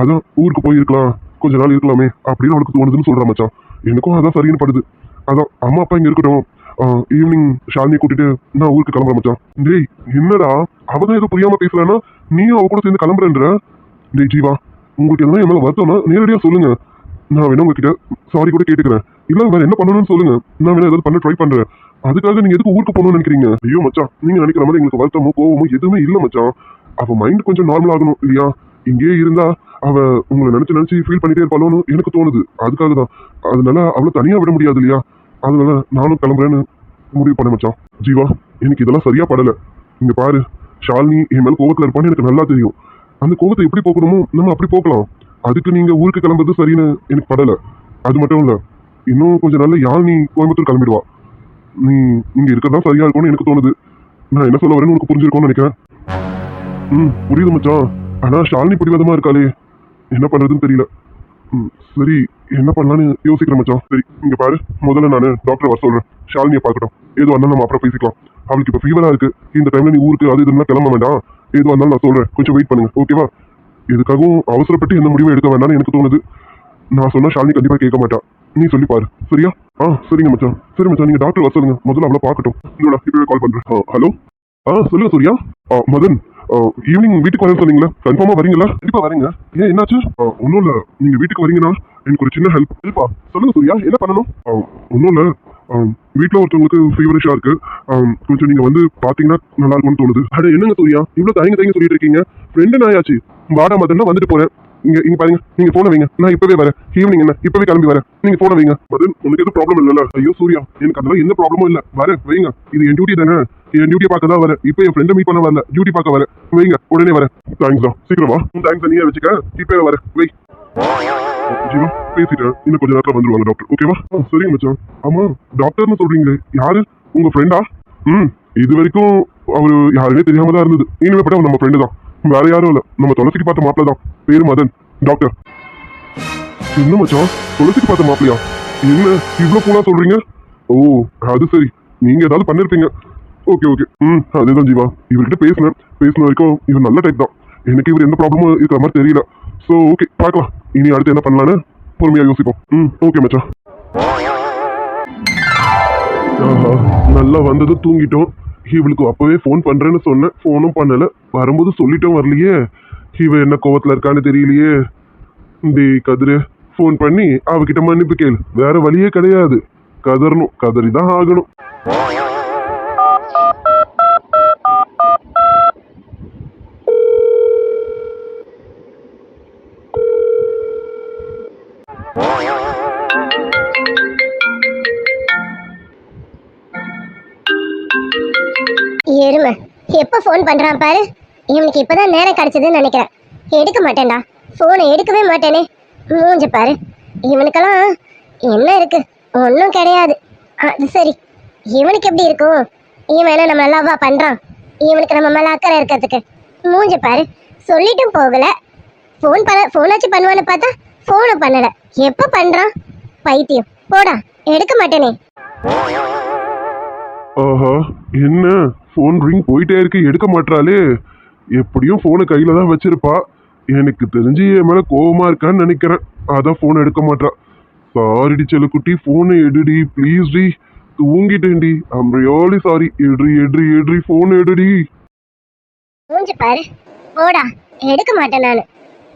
அதான் ஊருக்கு போயிருக்கலாம். கொஞ்ச நாள் இருக்கலாமே அப்படின்னு அவளுக்கு தோணுதுன்னு சொல்கிறா மச்சான். எனக்கும் அதான் சரின்னு படுது. அதான் அம்மா அப்பா இங்கே இருக்கட்டும். ஈவினிங் ஷாலினியை கூட்டிட்டு நான் ஊருக்கு கிளம்புற மச்சான். டேய் என்னடா? அவதான் எதுவும் புரியாம பேசுறானா? நீயும் அவ கூட சேர்ந்து கிளம்புறேன்ற. டேய் ஜீவா உங்களுக்கு எதனா என் மேல வருத்தம்னா நேரடியா சொல்லுங்க. நான் வேணா உங்ககிட்ட சாரி கூட கேட்டுக்கிறேன். இல்ல வேற என்ன பண்ணணும்னு சொல்லுங்க. நான் வேணா ஏதாவது பண்ண ட்ரை பண்றேன். அதுக்காக நீங்க எதுக்கு ஊருக்கு போகணும்னு நினைக்கிறீங்க? ஐயோ மச்சான் நீங்க நினைக்கிற மாதிரி எங்களுக்கு வருத்தமோ கோவமோ எதுவுமே இல்ல மச்சான். அவ மைண்ட் கொஞ்சம் நார்மல் ஆகணும் இல்லையா? இங்கேயே இருந்தா அவ உங்களை நினைச்சு நினைச்சு ஃபீல் பண்ணிட்டே இருப்பாளோன்னு எனக்கு தோணுது. அதுக்காக தான் அதனால அவளை தனியா விட முடியாது இல்லையா? அதனால நானும் கிளம்புறேன்னு முடிவு பண்ண மச்சான். ஜீவா எனக்கு இதெல்லாம் சரியா படல. இங்க பாரு ஷாலினி என் மேல கோவத்துல இருப்பான்னு எனக்கு நல்லா தெரியும். அந்த கோவத்தை எப்படி போக்கணுமோ நம்ம அப்படி போக்கலாம். அதுக்கு நீங்க ஊருக்கு கிளம்புறது சரின்னு எனக்கு படல. அது மட்டும் இல்ல இன்னும் கொஞ்ச நாள்ல நீ கோயம்புத்தூர் கிளம்பிடுவா. நீ இங்க இருக்கறதா சரியா இருக்கும்னு எனக்கு தோணுது. நான் என்ன சொல்ல வரேன்னு உனக்கு புரிஞ்சிருக்கோம்னு நினைக்கிறேன். ம் புரியுது மச்சான். ஆனா ஷாலினி பிடிவாதமா இருக்காளே. என்ன பண்றதுன்னு தெரியல. ம், சரி என்ன பண்ணலான்னு யோசிக்கிறேன் மச்சான். சரி இங்க பாரு. முதல்ல நான் டாக்டர் வர சொல்றேன். ஷாலினியை பார்க்கட்டும். ஏதோ வந்தாலும் நம்ம அப்புறம் பேசிக்கலாம். அவளுக்கு இப்போ ஃபீவரா இருக்கு. இந்த டைம்ல நீ ஊருக்கு அது இதுலாம் கிளம்ப வேண்டாம். ஏதோ வந்தாலும் நான் சொல்றேன். கொஞ்சம் வெயிட் பண்ணுங்க ஓகேவா எதுக்காகவும் அவசரப்பட்டு எந்த முடிவும் எடுக்க வேண்டாம்னு எனக்கு தோணுது. நான் சொன்னா ஷாலினி கண்டிப்பா கேட்க மாட்டா. நீ சொல்லி பாரு. சரியா? ஆ சரிங்க மச்சான். சரி மச்சான் நீங்க டாக்டர் வர சொல்லுங்க. முதல்ல அவளை பார்க்கட்டும். இல்லடா இப்பவே கால் பண்றேன். ஆ, ஹலோ ஆ சொல்லுங்க சூர்யா. மதன் ஈவினிங் வீட்டுக்கு வர சொன்னீங்களா கன்ஃபார்மா வரீங்களா? கண்டிப்பா வரீங்க. ஏன் என்னாச்சு? ஒன்றும் இல்ல. நீங்க வீட்டுக்கு வரீங்கன்னா எனக்கு ஒரு சின்ன ஹெல்ப் ஹெல்ப்பா சொல்லுங்க சூர்யா என்ன பண்ணணும்? ஒன்றும் இல்ல. வீட்டில் ஒருத்தவங்களுக்கு ஃபீவரிஷா இருக்கு. கொஞ்சம் நீங்க வந்து பாத்தீங்கன்னா நல்லா இருக்கும்னு தோணுது. அட என்னங்க சூர்யா? இவ்வளவு தயங்க தயங்க சொல்லிட்டு இருக்கீங்க. ஃப்ரெண்டு நாயாச்சு வாடா மதன்னா வந்துட்டு போறேன். இங்க இங்க பாருங்க. நீங்க போன வைங்க. நான் இப்பவே வரேன். ஈவினிங் என்ன? இப்பவே கிளம்பி வரேன். நீங்க போன வைங்க. பதில் உனக்கு எதுவும் ப்ராப்ளம் இல்லல ஐயோ சூர்யா எனக்கு அதெல்லாம் எந்த ப்ராப்ளமும் இல்ல. வரேன். வைங்க. இது என் டியூட்டி தானே? என் டியூட்டி பார்க்க தான் வரேன். இப்போ என் ஃப்ரெண்டை மீட் பண்ண வரல. டியூட்டி பார்க்க வரேன். வைங்க. உடனே வரேன். தேங்க்ஸ் தான் சீக்கிரமா உன் தேங்க்ஸ் நீயே வச்சுக்க. இப்பவே வரேன். வை. ஜீவா பேசிட்டேன். இன்னும் கொஞ்ச நேரத்துல வந்துருவாங்க டாக்டர் ஓகேவா சரிங்க மச்சான். ஆமா டாக்டர்னு சொல்றீங்களே. யாரு? உங்க ஃப்ரெண்டா ம். இது வரைக்கும் அவரு யாருமே தெரியாம தான் இருந்தது. இனிமே பட்ட நம்ம ஃப்ரெண்டு தான். வேற யாரும் இல்ல. நம்ம துளசிக்கு பார்த்த மாப்பிள்ள தான். பேரு மதன். டாக்டர். என்ன மச்சான்? துளசிக்கு பார்த்த மாப்பிளையா என்ன? இவ்வளவு கூலா சொல்றீங்க? ஓ அது சரி. நீங்க ஏதாவது பண்ணிருப்பீங்க. Okay okay. ம் அதுதான் ஜீவா. இவர்கிட்ட பேசினேன். பேசின வரைக்கும் இவர் நல்ல டைப் தான். எனக்கு இவர் எந்த ப்ராப்ளமும் இருக்கிற மாதிரி தெரியல. ஸோ ஓகே பார்க்கலாம். இனி அடுத்து என்ன பண்ணலான்னு பொறுமையாக யோசிப்போம். ம் ஓகே மச்சான். ஆஹா நல்லா வந்தது தூங்கிட்டோம். இவளுக்கு அப்போவே ஃபோன் பண்ணுறேன்னு சொன்னேன். ஃபோனும் பண்ணலை. வரும்போது சொல்லிட்டும் வரலையே. இவ என்ன கோவத்துல இருக்கான்னு தெரியலையே. டேய் கதிரு ஃபோன் பண்ணி அவகிட்ட மன்னிப்பு கேளு. வேற வழியே கிடையாது. கதறணும். கதறி தான் ஆகணும். எருமை எப்போ ஃபோன் பண்றான் பாரு? இவனுக்கு இப்போதான் நேரம் கிடச்சதுன்னு நினைக்கிறேன். எடுக்க மாட்டேன்டா. ஃபோனை எடுக்கவே மாட்டேனே. மூஞ்ச பாரு. இவனுக்கெல்லாம் என்ன இருக்கு? ஒன்றும் கிடையாது. அது சரி. இவனுக்கு எப்படி இருக்கும்? இவன் என்ன நம்ம லவ்வா பண்ணுறான் இவனுக்கு நம்ம மேலே அக்கறை இருக்கிறதுக்கு. மூஞ்ச பாரு. சொல்லிட்டும் போகலை. ஃபோன் பண்ண ஃபோனாச்சும் பண்ணுவான்னு பார்த்தா ஃபோனும் பண்ணலை. எப்போ பண்றான்? பைத்தியம். போடா. எடுக்க மாட்டேனே. ஆஹா என்ன? ஃபோன் ரிங் போயிட்டே இருக்கு. எடுக்க மாட்டாளே எப்படியும் ஃபோனை கையில் தான் வச்சிருப்பா. எனக்கு தெரிஞ்சு என் மேலே கோவமா இருக்கான்னு நினைக்கிறேன். அதான் ஃபோன் எடுக்க மாட்றா. சாரிடி செல்லக்குட்டி ஃபோனை எடுடி ப்ளீஸ் டி. தூங்கிட்டேன்டி. ஐம் ரியலி சாரி எடுறி எடுறி எடுறி ஃபோன் எடுடி. மூஞ்சி பாரு. போடா. எடுக்க மாட்டேன் நான்.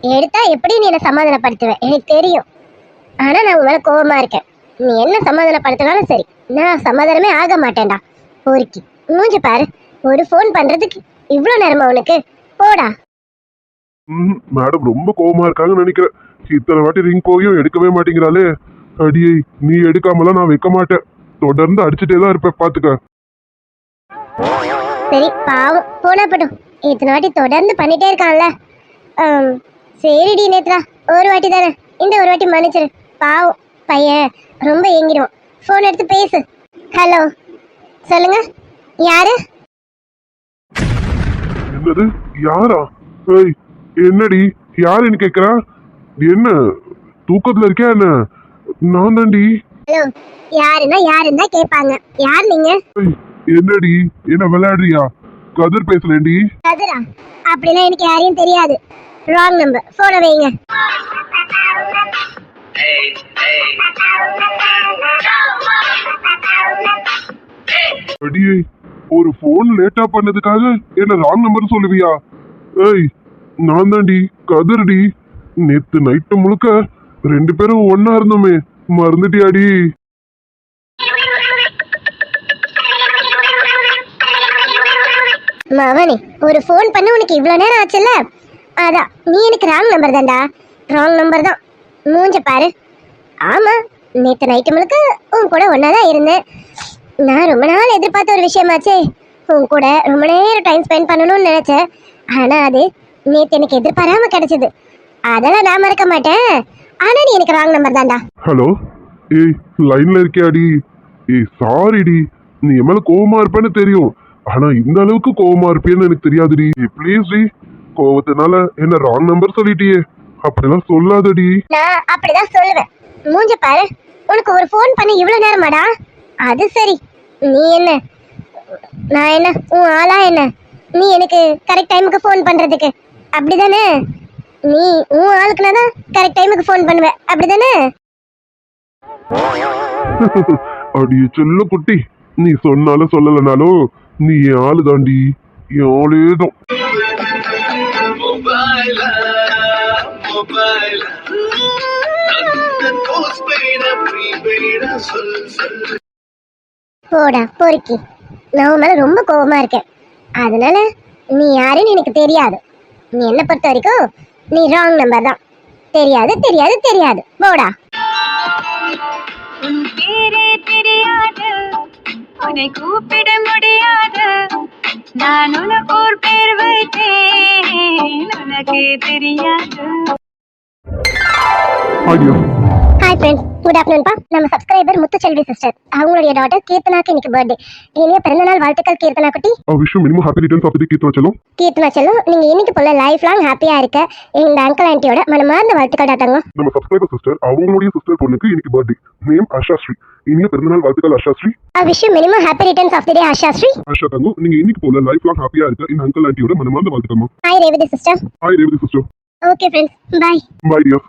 எடுத்தா எப்படி நீ என்னை சமாதானப்படுத்துவேன் எனக்கு தெரியும். ஆனால் நான் உன் மேல இருக்கேன். நீ என்ன சமாதானப்படுத்தினாலும் சரி. நான் சமாதானமே ஆக மாட்டேன்டா. பொறுக்கி. மூஞ்சி பாரு. ஒரு ஃபோன் பண்ணுறதுக்கு இவ்வளோ நேரமா உனக்கு? போடா. ம் மேடம் ரொம்ப கோவமா இருக்காங்கன்னு நினைக்கிறேன். இத்தனை வாட்டி ரிங் போயும் எடுக்கவே மாட்டேங்கிறாளே. அடியே நீ எடுக்காமலாம் நான் வைக்க மாட்டேன். தொடர்ந்து அடிச்சுட்டே தான் இருப்பேன் பாத்துக்க. சரி பாவம். போனா பட்டும் இத்தனை வாட்டி தொடர்ந்து பண்ணிட்டே இருக்கான்ல. ஆம், சரிடி நேத்ரா. ஒரு வாட்டி தானே. இந்த ஒரு வாட்டி மன்னிச்சிரு. பாவம். பையன் ரொம்ப ஏங்கிடுவான். ஃபோன் எடுத்து பேசு. ஹலோ சொல்லுங்க. யாரு? என்னது யாரா? ஏய் என்னடி? யாருன்னு கேக்குறா என்ன தூக்கத்துல இருக்கியா என்ன? நான் தாண்டி யாருன்னா யாருன்னு கேட்பாங்க. யார் நீங்க? என்னடி? என்ன விளையாடுறியா? கதிர் பேசுறேன்டி. கதிரா? அப்படின்னா எனக்கு யாரையும் தெரியாது. ராங் நம்பர் ஃபோனை வைங்க. அடியே ஒரு ஃபோன் லேட்டா பண்ணதுக்காக என்ன ராங் நம்பர் சொல்லுவியா? ஏய் நான் தாண்டி கதிர்டி. நேத்து நைட்டு முழுக்க ரெண்டு பேரும் ஒன்னா இருந்தோமே. மறந்துட்டியாடி. மவனே ஒரு ஃபோன் பண்ண உனக்கு இவ்வளோ நேரம் ஆச்சுல்ல? அதான் நீ எனக்கு ராங் நம்பர் தான்டா. ராங் நம்பர் தான். மூஞ்ச பாரு. ஆமா நேற்று நைட்டு முழுக்க உன் கூட ஒன்றா தான் இருந்தேன். நான் ரொம்ப நாள் எதிர்பார்த்த ஒரு விஷயமாச்சே. உன் கூட ரொம்ப நேரம் டைம் ஸ்பெண்ட் பண்ணணும்னு நினச்சேன். ஆனால் அது நேற்று எனக்கு எதிர்பாராம கிடைச்சது. அதெல்லாம் நான் மறக்க மாட்டேன். ஆனால் நீ எனக்கு ராங் நம்பர் தான்டா. ஹலோ ஏய் லைன்ல இருக்கியாடி? ஏய் சாரிடி நீ என் மேல கோவமா இருப்பேன்னு தெரியும். ஆனா இந்த அளவுக்கு கோவமா இருப்பேன்னு எனக்கு தெரியாதுடி. Please D. கோவத்தினால என்ன ராங் நம்பர் சொல்லிட்டியே. அப்படிலாம் சொல்லாதடி. நான் அப்படிதான் சொல்லுவேன். மூஞ்ச பாரு. உனக்கு ஒரு ஃபோன் பண்ண இவ்வளவு நேரமாடா? அது சரி. நீ என்ன? நான் என்ன? உன் ஆளா என்ன? நீ எனக்கு கரெக்ட் டைமுக்கு ஃபோன் பண்றதுக்கு. அப்படிதானே? நீ உன் ஆளுக்குனா தான் கரெக்ட் டைமுக்கு ஃபோன் பண்ணுவ. அப்படிதானே? அடியே செல்ல குட்டி. நீ சொன்னாலும் சொல்லலைனாலும் நீ என் ஆளு தாண்டி என் பெய்ட ப்ரீபெய்ட சொல் சொல். போடா பொறுக்கி. நான் உன் மேல ரொம்ப கோவமா இருக்கேன். அதனால நீ யாருன்னு எனக்கு தெரியாது. நீ என்ன பொறுத்த வரைக்கும் நீ ராங் நம்பர் தான். தெரியாது தெரியாது தெரியாது. போடா. உன் பேரே தெரியாது. உன்னை கூப்பிட முடியாது. நான் உனக்கு ஒரு பேர் வைத்தேன். உனக்கு தெரியாது. ஐயோ. ஹாய் ஃப்ரெண்ட்ஸ் குட் ஆஃப்டர்நூன்பா நம்ம சப்ஸ்கிரைபர் முத்துச்செல்வி சிஸ்டர் அவங்களுடைய டாட்டர் கீர்த்தனாக்கு இன்னைக்கு பர்த்டே இனிய பிறந்தநாள் வாழ்த்துக்கள் கீர்த்தனா குட்டி விஷயம் minimum happy returns of the Keerthana செல்லும். கீர்த்தனா செல்லும். நீங்க இன்னைக்கு போல லைஃப் லாங் ஹாப்பியா இருக்க. இந்த அங்கிள் ஆண்டியோட மனமார்ந்த வாழ்த்துக்கள் டாட்டாங்க நம்ம சப்ஸ்கிரைபர் சிஸ்டர் அவங்களுடைய சிஸ்டர் பொண்ணுக்கு இன்னைக்கு பர்த்டே நேம் அஷா ஸ்ரீ இனிய பிறந்தநாள் வாழ்த்துக்கள் Asha Shri I wish minimum happy returns of the day Asha Shri Asha தங்கு நீங்க இன்னைக்கு போல லைஃப் லாங் ஹாப்பியா இருக்க. இந்த அங்கிள் ஆண்டியோட மனமார்ந்த வாழ்த்துக்கம்மா hi Revathi sister hi Revathi sister okay friends bye bye dears